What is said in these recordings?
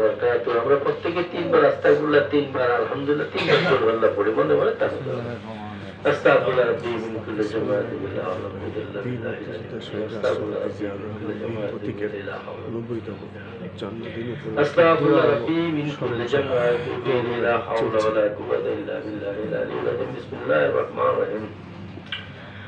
ঘণ্টা তো আমরা প্রত্যেকে তিনবার রাস্তাগুলো তিনবার আলহামদুলিল্লাহ তিনবার সুরহাল্লাহ পড়ি মনে মনে তা আস্তাগফিরুল্লাহ রাব্বি মিন কুল্লি জামাআতি বিল্লাহ আলহামদুলিল্লাহ আস্তাগফিরুল্লাহ রাব্বি মিন কুল্লি জামাআতি বিল্লাহ আস্তাগফিরুল্লাহ রাব্বি মিন কুল্লি জামাআতি বিল্লাহ হাওলা ওয়ালা কুওয়াতা ইল্লা বিল্লাহ বিসমিল্লাহির রহমানির রহিম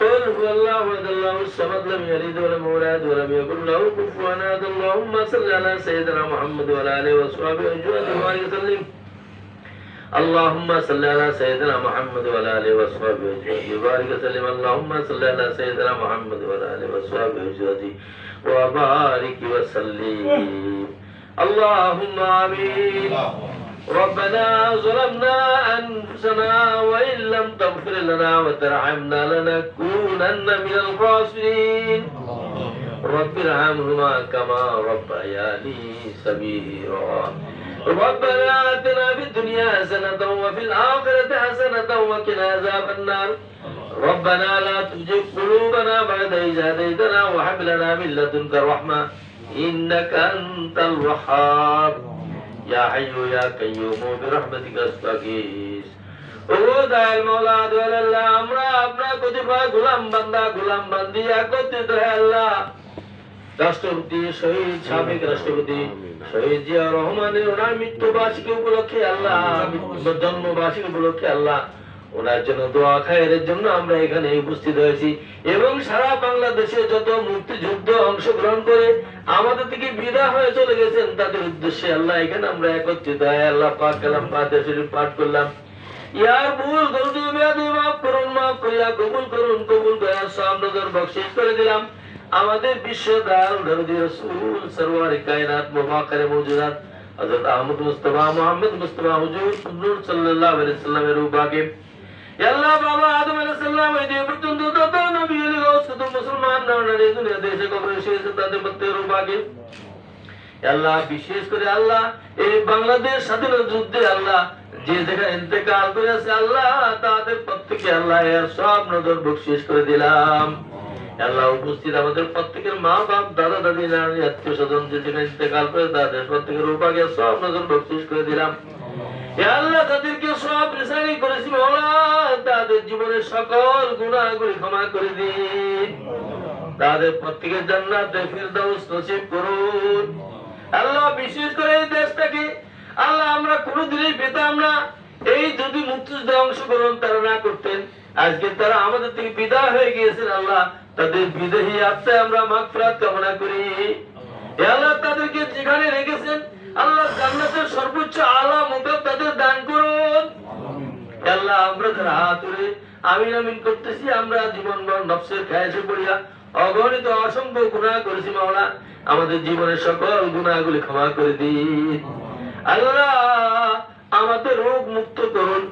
قل هو الله أحد الله الصمد لم يلد ولم يولد ولم يكن له كفوا أحد. اللهم صل على سيدنا محمد وعلى آله وصحبه أجمعين وسلم اللهم صل على سيدنا محمد وعلى آله وصحبه أجمعين وبارك وسلم. اللهم صل على سيدنا محمد وعلى آله وصحبه أجمعين وبارك وسلم. اللهم آمين. ربنا ظلمنا أنفسنا وإن لم تغفر لنا وترحمنا لنكونن من الخاسرين. رب ارحمهما كما ربياني صغيرا. ربنا آتنا في الدنيا حسنة وفي الآخرة حسنة وقنا عذاب النار. ربنا لا تزغ قلوبنا بعد إذ هديتنا وهب لنا من لدنك رحمة إنك أنت الوهاب. ইয়া বান্দা আল্লাহ। রাষ্ট্রপতি শহীদ সাবেক রাষ্ট্রপতি শহীদ জিয়া রহমানের ওনার মৃত্যুবার্ষিকী উপলক্ষে আল্লাহ জন্মবার্ষিকী উপলক্ষে আল্লাহ ওনার জন্য দোয়া খায়ের জন্য আমরা এখানে উপস্থিত হয়েছি। এবং সারা বাংলাদেশে যত মুক্তিযুদ্ধ অংশগ্রহণ করে আমাদের থেকে বিদায় হয়ে চলে গেছেন, তাদের উদ্দেশ্যে আল্লাহ এখানে আমরা একত্রিত হয় আল্লাহ পাক কালাম পাতে শরীফ পাঠ করলাম। আমাদের বিশ্ব উপাকে করে দিলাম। আল্লাহ উপস্থিত আমাদের প্রত্যেকের মা বাপ দাদা দাদি আত্মীয় স্বজন যে যেখানে ইন্তেকাল করে তাদের প্রত্যেকের উপাকে সব নজর বকশিস করে দিলাম। আল্লাহ তাদেরকে সব রিসানি করেছি তাদের জীবনের সকল গুণাগুলি ক্ষমা করে দিন। তাদের প্রত্যেকের জান্নাতে ফিরদাউস নসিব করুন। আল্লাহ, বিশেষ করে এই দেশটাকে, আল্লাহ, আমরা কোনোদিনই পেতাম না। এই যদি মুক্তিযুদ্ধে অংশগ্রহণ তারা না করতেন, আজকে তারা আমাদের থেকে বিদায় হয়ে গিয়েছেন আল্লাহ। তাদের বিদেহী আত্মায় আমরা মাগফিরাত কামনা করি। আল্লাহ, তাদেরকে যেখানে রেখেছেন আল্লাহ জান্নাতের সর্বোচ্চ আলা মুকাম তাদের দান করুন। আল্লাহ আমরা যারা হাত তুলে আমিন আমিন করতেছি আমরা জীবনভর নফসের খায়াসে পড়িয়া অগণিত অসংখ্য গুনাহ করেছি মাওলা। আমাদের জীবনের সকল গুনাহগুলি ক্ষমা করে দিন। আল্লাহ আমাদের রোগ মুক্ত করুন।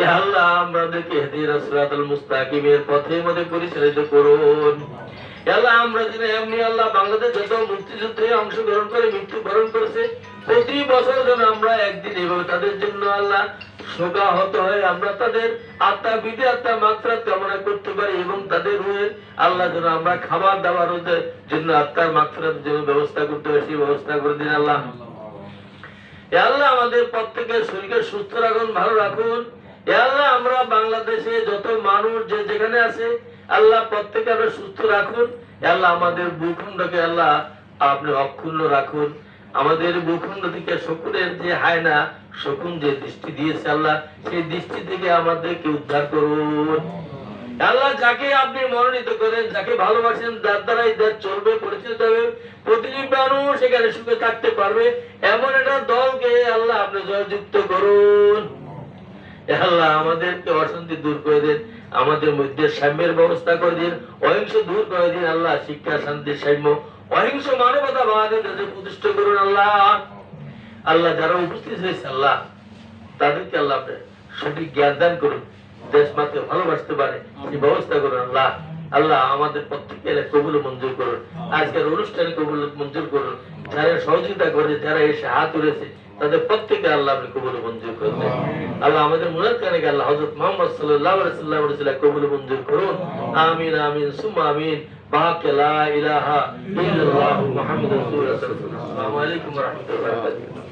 এ আল্লাহ আমাদেরকে হেদিরা সিরাতাল মুস্তাকিমের পথে মধ্যে পরিচালিত করুন। আল্লাহ আমরা যেন এমনি আল্লাহ বাংলাদেশ যত মুক্তিযুদ্ধে অংশগ্রহণ করে মৃত্যুবরণ করেছে প্রতি বছর যেন আমরা একদিন এভাবে তাদের জন্য আল্লাহ শোকাহত হয়ে আমরা তাদের আত্মা বিদে আত্মা, মাত্রা কামনা করতে পারি এবং তাদের রুহে আল্লাহ যেন আমরা খাবার দাবার ওদের জন্য আত্মার মাত্রার জন্য ব্যবস্থা করতে পারি, সেই ব্যবস্থা করে দিন আল্লাহ। আল্লাহ আমাদের প্রত্যেকের শরীরকে সুস্থ রাখুন, ভালো রাখুন। এ আল্লাহ আমরা বাংলাদেশে যত মানুষ যে যেখানে আছে, আল্লাহ প্রত্যেকে আমরা সুস্থ রাখুন। আল্লাহ আমাদের ভূখণ্ডকে আল্লাহ আপনি অক্ষুণ্ণ রাখুন। আমাদের ভূখণ্ড থেকে শকুনের যে হায়না, শকুন যে দৃষ্টি দিয়েছে আল্লাহ, সেই দৃষ্টি থেকে আমাদেরকে উদ্ধার করুন। আল্লাহ যাকে আপনি মনোনীত করেন, যাকে ভালোবাসেন, যার দ্বারাই দেশ চলবে, পরিচিত হবে, প্রতিটি মানুষ সুখে থাকতে পারবে, এমন একটা দলকে আল্লাহ আপনি জয়যুক্ত করুন। আল্লাহ, আমাদেরকে অশান্তি দূর করে দিন, আমাদের মধ্যে সাম্যের ব্যবস্থা করে দিন, অহিংস দূর করে দিন, আল্লাহ শিক্ষা, শান্তি, সাম্য অহিংস মানবতা বাদের দেশে প্রতিষ্ঠা করুন আল্লাহ। আল্লাহ যারা উপস্থিত হয়েছে, আল্লাহ, তাদেরকে আল্লাহ সঠিক জ্ঞান দান করুন দেশ মাকে ভালোবাসতে পারে ব্যবস্থা করুন আল্লাহ। আল্লাহ আমাদের প্রত্যেকের কবুল মঞ্জুর করুন। আজকের অনুষ্ঠানে কবুল মঞ্জুর করুন। যারা সহযোগিতা করে যারা এসে হাত তুলেছে তাদের প্রত্যেকে আল্লাহ আপনি কবুল মঞ্জুর করুন। আল্লাহ আমাদের মুরাদ কানে আল্লাহ হজরত মোহাম্মদ সাল্লাহ সাল্লাহ রাসূলের কবুল মঞ্জুর করুন। আমিন আমিন সুম আমিন। বাকে লা ইলাহা ইল্লাল্লাহু মুহাম্মাদুর রাসূলুল্লাহ। আসসালামু আলাইকুম ওয়া রাহমাতুল্লাহি ওয়া বারাকাতুহু।